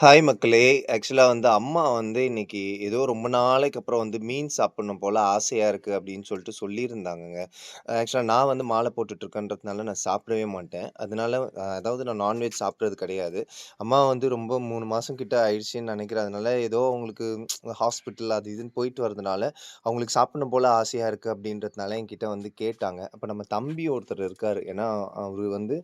Hi மக்களே! ஆக்சுவலா வந்து அம்மா வந்து இன்னைக்கு ஏதோ ரொம்ப நாளைக்கு அப்புறம் வந்து மீன் சாப்பிடணும் போல ஆசையா இருக்கு அப்படின்னு சொல்லிட்டு சொல்லியிருந்தாங்கங்க. ஆக்சுவலா நான் வந்து மாலை போட்டுட்ருக்கேன்றதுனால நான் சாப்பிடவே மாட்டேன். அதனால அ அதாவது நான் நான்வெஜ் சாப்பிடுறது கிடையாது. அம்மா வந்து ரொம்ப 3 மாசம் கிட்ட ஆயிடுச்சுன்னு நினைக்கிறேன் அதனால ஏதோ அவங்களுக்கு ஹாஸ்பிட்டல் அது இதுன்னு போயிட்டு வரதுனால, அவங்களுக்கு சாப்பிடணும் போல ஆசையா இருக்கு அப்படின்றதுனால என்கிட்ட வந்து கேட்டாங்க. அப்ப நம்ம தம்பி ஒருத்தர் இருக்காரு. ஏன்னா அவரு வந்து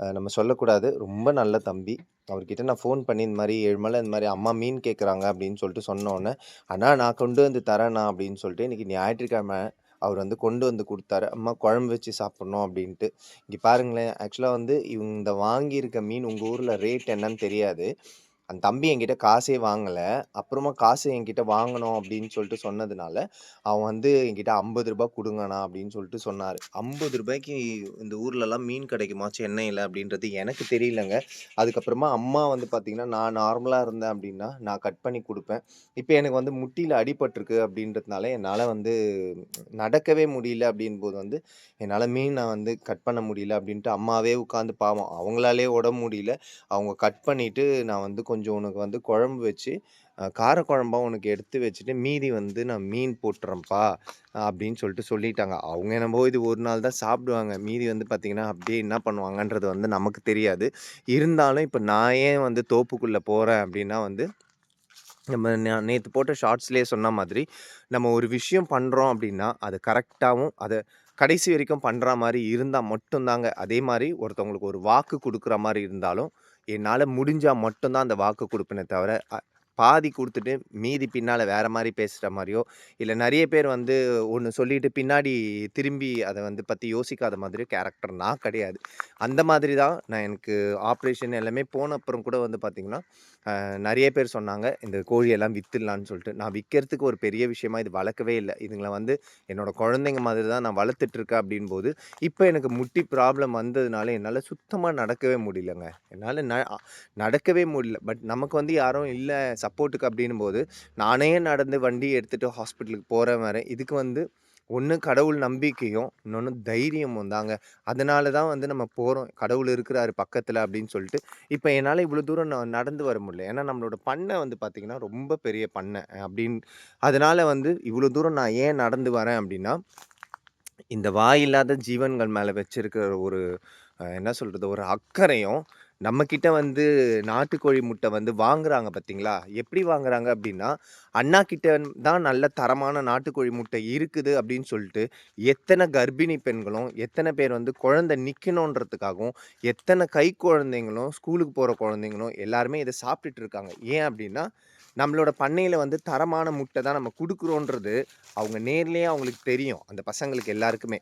அ நம்ம சொல்லக்கூடாது. ரொம்ப நல்ல தம்பி. அவர்கிட்ட நான் ஃபோன் பண்ணி இந்த மாதிரி ஏழு மலை இந்த மாதிரி அம்மா மீன் கேட்குறாங்க அப்படின்னு சொல்லிட்டு சொன்னோன்னே "அண்ணா நான் கொண்டு வந்து தரேண்ணா" அப்படின்னு சொல்லிட்டு இன்னைக்கு ஞாயிற்றுக்கிழமை அவர் வந்து கொண்டு வந்து கொடுத்தாரு அம்மா குழம்பு வச்சு சாப்பிட்ணும் அப்படின்ட்டு. இங்கே பாருங்களேன், ஆக்சுவலாக வந்து இந்த வாங்கியிருக்க மீன் உங்கள் ஊரில் ரேட் என்னன்னு தெரியாது. அந்த தம்பி என்கிட்ட காசே வாங்கலை அப்புறமா காசு என்கிட்ட வாங்கணும் அப்படின்னு சொல்லிட்டு சொன்னதுனால, அவன் வந்து என்கிட்ட ஐம்பது ரூபாய் கொடுங்கண்ணா அப்படின்னு சொல்லிட்டு சொன்னார் ஐம்பது ரூபாய்க்கு இந்த ஊர்லலாம் மீன் கிடைக்குமா சென்னையில் அப்படின்றது எனக்கு தெரியலங்க. அதுக்கப்புறமா அம்மா வந்து பார்த்திங்கன்னா நான் நார்மலாக இருந்தேன் அப்படின்னா, நான் கட் பண்ணி கொடுப்பேன் இப்போ எனக்கு வந்து முட்டியில் அடிபட்டிருக்கு அப்படின்றதுனால, என்னால் வந்து நடக்கவே முடியல அப்படின்போது வந்து, என்னால் மீன் நான் வந்து கட் பண்ண முடியல அப்படின்ட்டு அம்மாவே உட்காந்து பாவம் அவங்களாலே உடம்பு முடியல. அவங்க கட் பண்ணிவிட்டு நான் வந்து கொஞ்சம் கொஞ்சம் உனக்கு வந்து குழம்பு வச்சு, கார குழம்பாக உனக்கு எடுத்து வச்சுட்டு, மீதி வந்து நான் மீன் போட்டுறேன்ப்பா அப்படின்னு சொல்லிட்டு சொல்லிட்டாங்க. அவங்க என்னமோ இது ஒரு நாள் தான் சாப்பிடுவாங்க. மீதி வந்து பார்த்திங்கன்னா அப்படியே என்ன பண்ணுவாங்கன்றது வந்து நமக்கு தெரியாது. இருந்தாலும் இப்போ நான் ஏன் வந்து தோப்புக்குள்ளே போகிறேன் அப்படின்னா வந்து, நம்ம நேற்று போட்ட ஷார்ட்ஸ்லேயே சொன்ன மாதிரி, நம்ம ஒரு விஷயம் பண்ணுறோம் அப்படின்னா, அது கரெக்டாகவும் அதை கடைசி வரைக்கும் பண்ணுற மாதிரி இருந்தால் மட்டும்தாங்க அதே மாதிரி ஒருத்தவங்களுக்கு ஒரு வாக்கு கொடுக்குற மாதிரி இருந்தாலும், என்னால் முடிஞ்சால் மட்டும்தான் அந்த வாக்கு கொடுப்பேனே தவிர, பாதி கொடுத்துட்டு மீதி பின்னால் வேறு மாதிரி பேசுகிற மாதிரியோ இல்லை நிறைய பேர் வந்து ஒன்று சொல்லிட்டு பின்னாடி திரும்பி அதை வந்து பற்றி யோசிக்காத மாதிரியோ கேரக்டர் நான் கிடையாது. அந்த மாதிரி தான் நான் எனக்கு ஆப்ரேஷன் எல்லாமே போன அப்புறம் கூட வந்து பார்த்திங்கன்னா நிறைய பேர் சொன்னாங்க, இந்த கோழியெல்லாம் விற்றுலான்னு சொல்லிட்டு. நான் விற்கிறதுக்கு ஒரு பெரிய விஷயமா இது வளர்க்கவே இல்லை இதுங்களை வந்து என்னோடய குழந்தைங்க மாதிரி தான் நான் வளர்த்துட்ருக்கேன் அப்படின்போது, இப்போ எனக்கு முட்டி ப்ராப்ளம் வந்ததுனால என்னால் சுத்தமாக நடக்கவே முடியலங்க. என்னால் ந நடக்கவே முடியல. பட் நமக்கு வந்து யாரும் இல்லை சப்போர்ட்டுக்கு அப்படின்னும் போது நானே நடந்து வண்டி எடுத்துகிட்டு ஹாஸ்பிட்டலுக்கு போகிற வரேன். இதுக்கு வந்து ஒன்று கடவுள் நம்பிக்கையும், இன்னொன்று தைரியமும் தாங்க. அதனால தான் வந்து நம்ம போகிறோம் கடவுள் இருக்கிறாரு பக்கத்தில் அப்படின்னு சொல்லிட்டு. இப்போ என்னால் இவ்வளோ தூரம் நான் நடந்து வர முடியல. ஏன்னா நம்மளோட பண்ணை வந்து பார்த்திங்கன்னா ரொம்ப பெரிய பண்ணை. அப்படின்னு அதனால் வந்து இவ்வளோ தூரம் நான் ஏன் நடந்து வரேன் அப்படின்னா, இந்த வாயில்லாத ஜீவன்கள் மேலே வச்சுருக்கிற ஒரு என்ன சொல்கிறது ஒரு அக்கறையும், நம்மக்கிட்ட வந்து நாட்டுக்கோழி முட்டை வந்து வாங்குறாங்க பார்த்தீங்களா? எப்படி வாங்குறாங்க அப்படின்னா, அண்ணா கிட்ட தான் நல்ல தரமான நாட்டுக்கோழி முட்டை இருக்குது அப்படின்னு சொல்லிட்டு, எத்தனை கர்ப்பிணி பெண்களும், எத்தனை பேர் வந்து குழந்தை எத்தனை கை குழந்தைங்களும் ஸ்கூலுக்கு போகிற குழந்தைங்களும் எல்லாருமே இதை சாப்பிட்டுட்டு இருக்காங்க. ஏன் அப்படின்னா, நம்மளோட பண்ணையில் வந்து தரமான முட்டை தான் நம்ம கொடுக்குறோன்றது அவங்க நேர்லேயே அவங்களுக்கு தெரியும். அந்த பசங்களுக்கு எல்லாருக்குமே.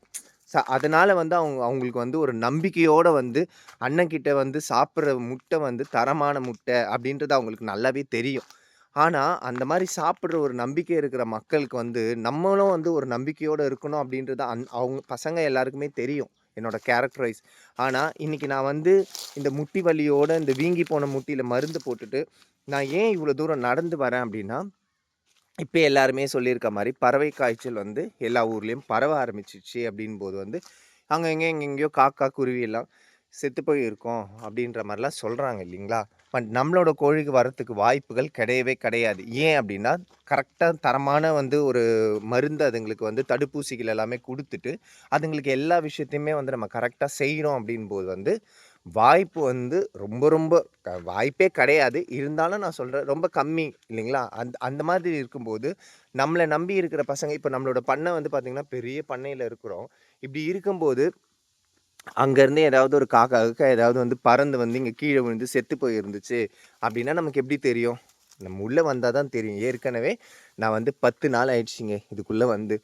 ச அதனால் வந்து அவங்க அவங்களுக்கு வந்து ஒரு நம்பிக்கையோடு வந்து அண்ணன்கிட்ட வந்து சாப்பிட்ற முட்டை வந்து தரமான முட்டை அப்படின்றது அவங்களுக்கு நல்லாவே தெரியும். ஆனால் அந்த மாதிரி சாப்பிட்ற ஒரு நம்பிக்கை இருக்கிற மக்களுக்கு வந்து, நம்மளும் வந்து ஒரு நம்பிக்கையோடு இருக்கணும் அப்படின்றது அந் அவங்க பசங்க எல்லாருக்குமே தெரியும். என்னோட கேரக்டர் வைஸ். ஆனா, இன்னைக்கு நான் வந்து இந்த முட்டி வலியோட இந்த வீங்கி போன முட்டியில் மருந்து போட்டுட்டு, நான் ஏன் இவ்வளோ தூரம் நடந்து வரேன் அப்படின்னா, இப்போ எல்லாருமே சொல்லியிருக்க மாதிரி பறவை காய்ச்சல் வந்து எல்லா ஊர்லேயும் பரவ ஆரம்பிச்சுருச்சு அப்படின்போது வந்து, அங்கே எங்கே எங்கெங்கேயோ காக்கா, குருவி எல்லாம் செத்து போய் இருக்கும் அப்படின்ற மாதிரிலாம் சொல்கிறாங்க இல்லைங்களா? பட் நம்மளோட கோழிக்கு வரத்துக்கு வாய்ப்புகள் கிடையவே கிடையாது. ஏன் அப்படின்னா, கரெக்டாக தரமான வந்து ஒரு மருந்து அதுங்களுக்கு வந்து தடுப்பூசிகள் எல்லாமே கொடுத்துட்டு அதுங்களுக்கு எல்லா விஷயத்தையுமே வந்து நம்ம கரெக்ட்டா செய்றோம் அப்படின்போது வந்து, வாய்ப்பு வந்து ரொம்ப ரொம்ப க வாய்ப்பே கிடையாது. இருந்தாலும் நான் சொல்கிறேன் ரொம்ப கம்மி இல்லைங்களா? அந்த அந்த மாதிரி இருக்கும்போது, நம்மளை நம்பி இருக்கிற பசங்க இப்போ நம்மளோட பண்ணை வந்து பார்த்திங்கன்னா பெரிய பண்ணையில் இருக்கிறோம். இப்படி இருக்கும்போது அங்கேருந்து ஏதாவது ஒரு காக்கா, ஏதாவது வந்து பறந்து வந்து இங்கே கீழே விழுந்து செத்து போயிருந்துச்சு அப்படின்னா, நமக்கு எப்படி தெரியும்? நம்ம உள்ளே வந்தால் தான் தெரியும். ஏற்கனவே நான் வந்து 10 நாள் ஆயிடுச்சுங்க இதுக்குள்ளே வந்து.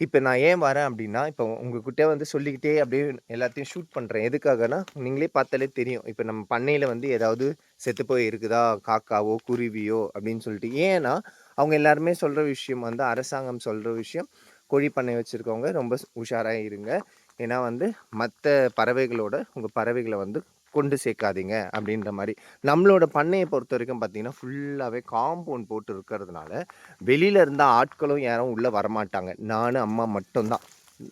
இப்போ நான் ஏன் வரேன் அப்படின்னா, இப்போ உங்ககிட்ட வந்து சொல்லிக்கிட்டே அப்படியே எல்லாத்தையும் ஷூட் பண்ணுறேன் எதுக்காகன்னா, நீங்களே பார்த்தாலே தெரியும். இப்போ நம்ம பண்ணையில் வந்து ஏதாவது செத்து போய் இருக்குதா? காக்காவோ, குருவியோ அப்படின்னு சொல்லிட்டு. ஏன்னா, அவங்க எல்லாருமே சொல்கிற விஷயம் வந்து அரசாங்கம் சொல்கிற விஷயம், கோழி பண்ணை வச்சுருக்கவங்க ரொம்ப உஷாராக இருங்க. ஏன்னா வந்து மற்ற பறவைகளோட உங்கள் பறவைகளை வந்து கொண்டு சேர்க்காதீங்க அப்படின்ற மாதிரி நம்மளோட பண்ணையை பொறுத்த வரைக்கும் பார்த்தீங்கன்னா, ஃபுல்லாகவே காம்பவுண்ட் போட்டு இருக்கிறதுனால, வெளியில் இருந்தால் ஆட்களும் யாரும் உள்ளே வரமாட்டாங்க. நானும் அம்மா மட்டும்தான்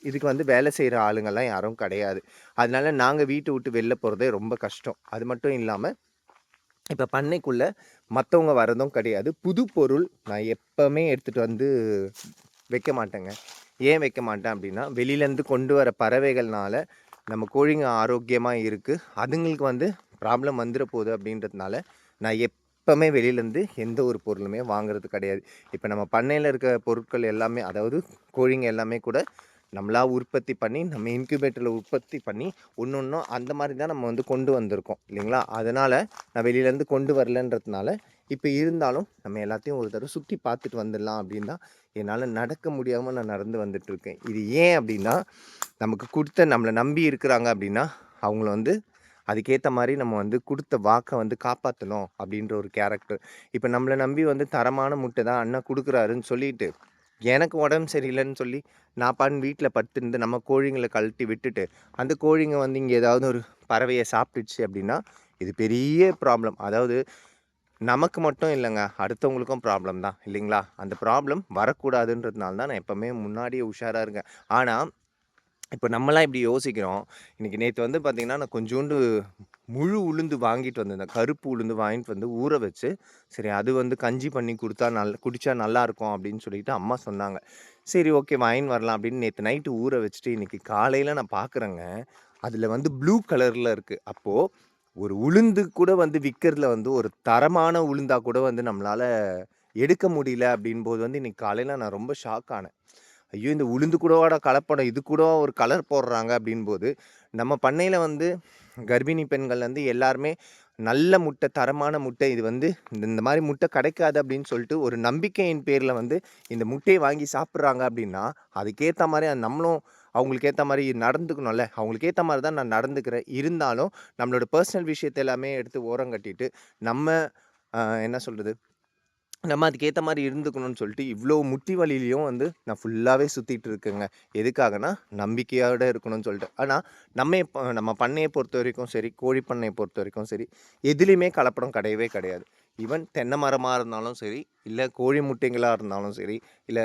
இதுக்கு வந்து வேலை செய்கிற ஆளுங்கள்லாம் யாரும் கிடையாது. அதனால நாங்கள் வீட்டை விட்டு வெளில போகிறதே ரொம்ப கஷ்டம். அது மட்டும் இல்லாமல் இப்போ பண்ணைக்குள்ளே மற்றவங்க வரதும் கிடையாது. புது பொருள் நான் எப்போவுமே எடுத்துட்டு வந்து வைக்க மாட்டேங்க. ஏன் வைக்க மாட்டேன் அப்படின்னா வெளியிலேருந்து கொண்டு வர பறவைகள்னால நம்ம கோழிங்க ஆரோக்கியமாக இருக்குது அதுங்களுக்கு வந்து ப்ராப்ளம் வந்துட போகுது அப்படின்றதுனால நான் எப்போவுமே வெளியிலேருந்து எந்த ஒரு பொருளுமே வாங்குறது கிடையாது. இப்போ நம்ம பண்ணையில் இருக்க பொருட்கள் எல்லாமே அதாவது கோழிங்க எல்லாமே கூட நம்மளாக உற்பத்தி பண்ணி, நம்ம இன்குபேட்டரில் உற்பத்தி பண்ணி, ஒன்று ஒன்றும் அந்த மாதிரி தான் நம்ம வந்து கொண்டு வந்திருக்கோம் இல்லைங்களா? அதனால் நான் வெளியிலேருந்து கொண்டு வரலன்றதுனால, இப்போ இருந்தாலும் நம்ம எல்லாத்தையும் ஒரு தடவை சுற்றி பார்த்துட்டு வந்துடலாம் அப்படின்னா தான் நடக்க முடியாமல் நான் நடந்து வந்துட்டுருக்கேன். இது ஏன் அப்படின்னா நமக்கு கொடுத்த நம்மளை நம்பி இருக்கிறாங்க அப்படின்னா அவங்கள வந்து அதுக்கேற்ற மாதிரி நம்ம வந்து கொடுத்த வாக்கை வந்து காப்பாற்றணும் அப்படின்ற ஒரு கேரக்டர். இப்போ நம்மளை நம்பி வந்து தரமான முட்டை தான் அண்ணா கொடுக்குறாருன்னு சொல்லிட்டு, எனக்கு உடம்பு சரியில்லைன்னு சொல்லி, நான் பண் வீட்டில் படுத்துருந்து நம்ம கோழிங்களை கழட்டி விட்டுட்டு, அந்த கோழிங்க வந்து இங்கே ஏதாவது ஒரு பறவையை சாப்பிட்டுச்சு அப்படின்னா இது பெரிய ப்ராப்ளம். அதாவது நமக்கு மட்டும் இல்லைங்க அடுத்தவங்களுக்கும் ப்ராப்ளம் தான் இல்லைங்களா? அந்த ப்ராப்ளம் வரக்கூடாதுன்றதுனால தான் நான் எப்போவுமே முன்னாடியே உஷாராக இருக்கேன். ஆனால் இப்போ நம்மலாம் இப்படி யோசிக்கிறோம். இன்றைக்கி நேற்று வந்து பார்த்திங்கன்னா நான் கொஞ்சோண்டு முழு உளுந்து வாங்கிட்டு வந்திருந்தேன். கருப்பு உளுந்து வாங்கிட்டு வந்து ஊற வச்சு, சரி அது வந்து கஞ்சி பண்ணி கொடுத்தா நல் குடித்தா நல்லாயிருக்கும் அப்படின்னு சொல்லிட்டு அம்மா சொன்னாங்க. சரி ஓகே வாங்கின்னு வரலாம் அப்படின்னு நேற்று நைட்டு ஊற வச்சுட்டு, இன்னைக்கு காலையில் நான் பார்க்குறேங்க, அதில் வந்து ப்ளூ கலரில் இருக்குது அப்போது ஒரு உளுந்து கூட வந்து விற்கிறதுல வந்து ஒரு தரமான உளுந்தா கூட வந்து நம்மளால் எடுக்க முடியல அப்படின்போது வந்து இன்றைக்கி காலையில் நான் ரொம்ப ஷாக் ஆனேன். ஐயோ! இந்த உளுந்து கூடவோட கலப்படம், இது கூட ஒரு கலர் போடுறாங்க அப்படின்போது நம்ம பண்ணையில் வந்து கர்ப்பிணி பெண்கள் வந்து எல்லாருமே நல்ல முட்டை, தரமான முட்டை இது வந்து இந்த இந்த முட்டை கிடைக்காது அப்படின்னு சொல்லிட்டு ஒரு நம்பிக்கையின் பேரில் வந்து இந்த முட்டையை வாங்கி சாப்பிட்றாங்க அப்படின்னா அதுக்கேற்ற மாதிரி நம்மளும் அவங்களுக்கு ஏற்ற மாதிரி நடந்துக்கணும்ல. அவங்களுக்கு ஏற்ற மாதிரி தான் நான் நடந்துக்கிறேன். இருந்தாலும் நம்மளோட பர்சனல் விஷயத்த எல்லாமே எடுத்து ஓரம் கட்டிட்டு நம்ம என்ன சொல்கிறது நம்ம அதுக்கேற்ற மாதிரி இருந்துக்கணும்னு சொல்லிட்டு, இவ்வளோ முட்டி வழியிலையும் வந்து நான் ஃபுல்லாகவே சுற்றிட்டு இருக்கேங்க. எதுக்காகனா நம்பிக்கையோட இருக்கணும்னு சொல்லிட்டு. ஆனால் நம்ம நம்ம பண்ணையை பொறுத்த வரைக்கும் சரி, கோழி பண்ணையை பொறுத்த வரைக்கும் சரி, எதுலேயுமே கலப்படம் கிடையவே கிடையாது. ஈவன் தென்னை மரமாக இருந்தாலும் சரி, இல்லை கோழி முட்டைங்களாக இருந்தாலும் சரி, இல்லை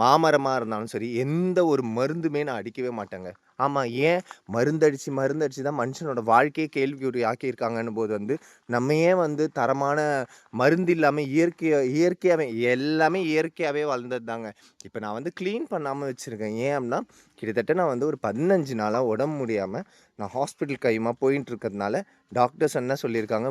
மாமரமாக இருந்தாலும் சரி, எந்த ஒரு மருந்துமே நான் அடிக்கவே மாட்டேங்க. ஆமாம் ஏன் மருந்தடிச்சு, மருந்தடிச்சு தான் மனுஷனோட வாழ்க்கையை கேள்விக்குறி ஆக்கியிருக்காங்கன்னு போது வந்து, நம்ம ஏன் வந்து தரமான மருந்து இல்லாமல் இயற்கையாக இயற்கையாகவே எல்லாமே இயற்கையாகவே வளர்ந்தது தாங்க. இப்போ நான் வந்து க்ளீன் பண்ணாமல் வச்சுருக்கேன் ஏன் அப்படின்னா கிட்டத்தட்ட நான் வந்து ஒரு பதினஞ்சு நாளாக உடம்பு முடியாமல் நான் ஹாஸ்பிட்டல் கையுமா போயின்ட்டு இருக்கிறதுனால, டாக்டர்ஸ் என்ன சொல்லியிருக்காங்க,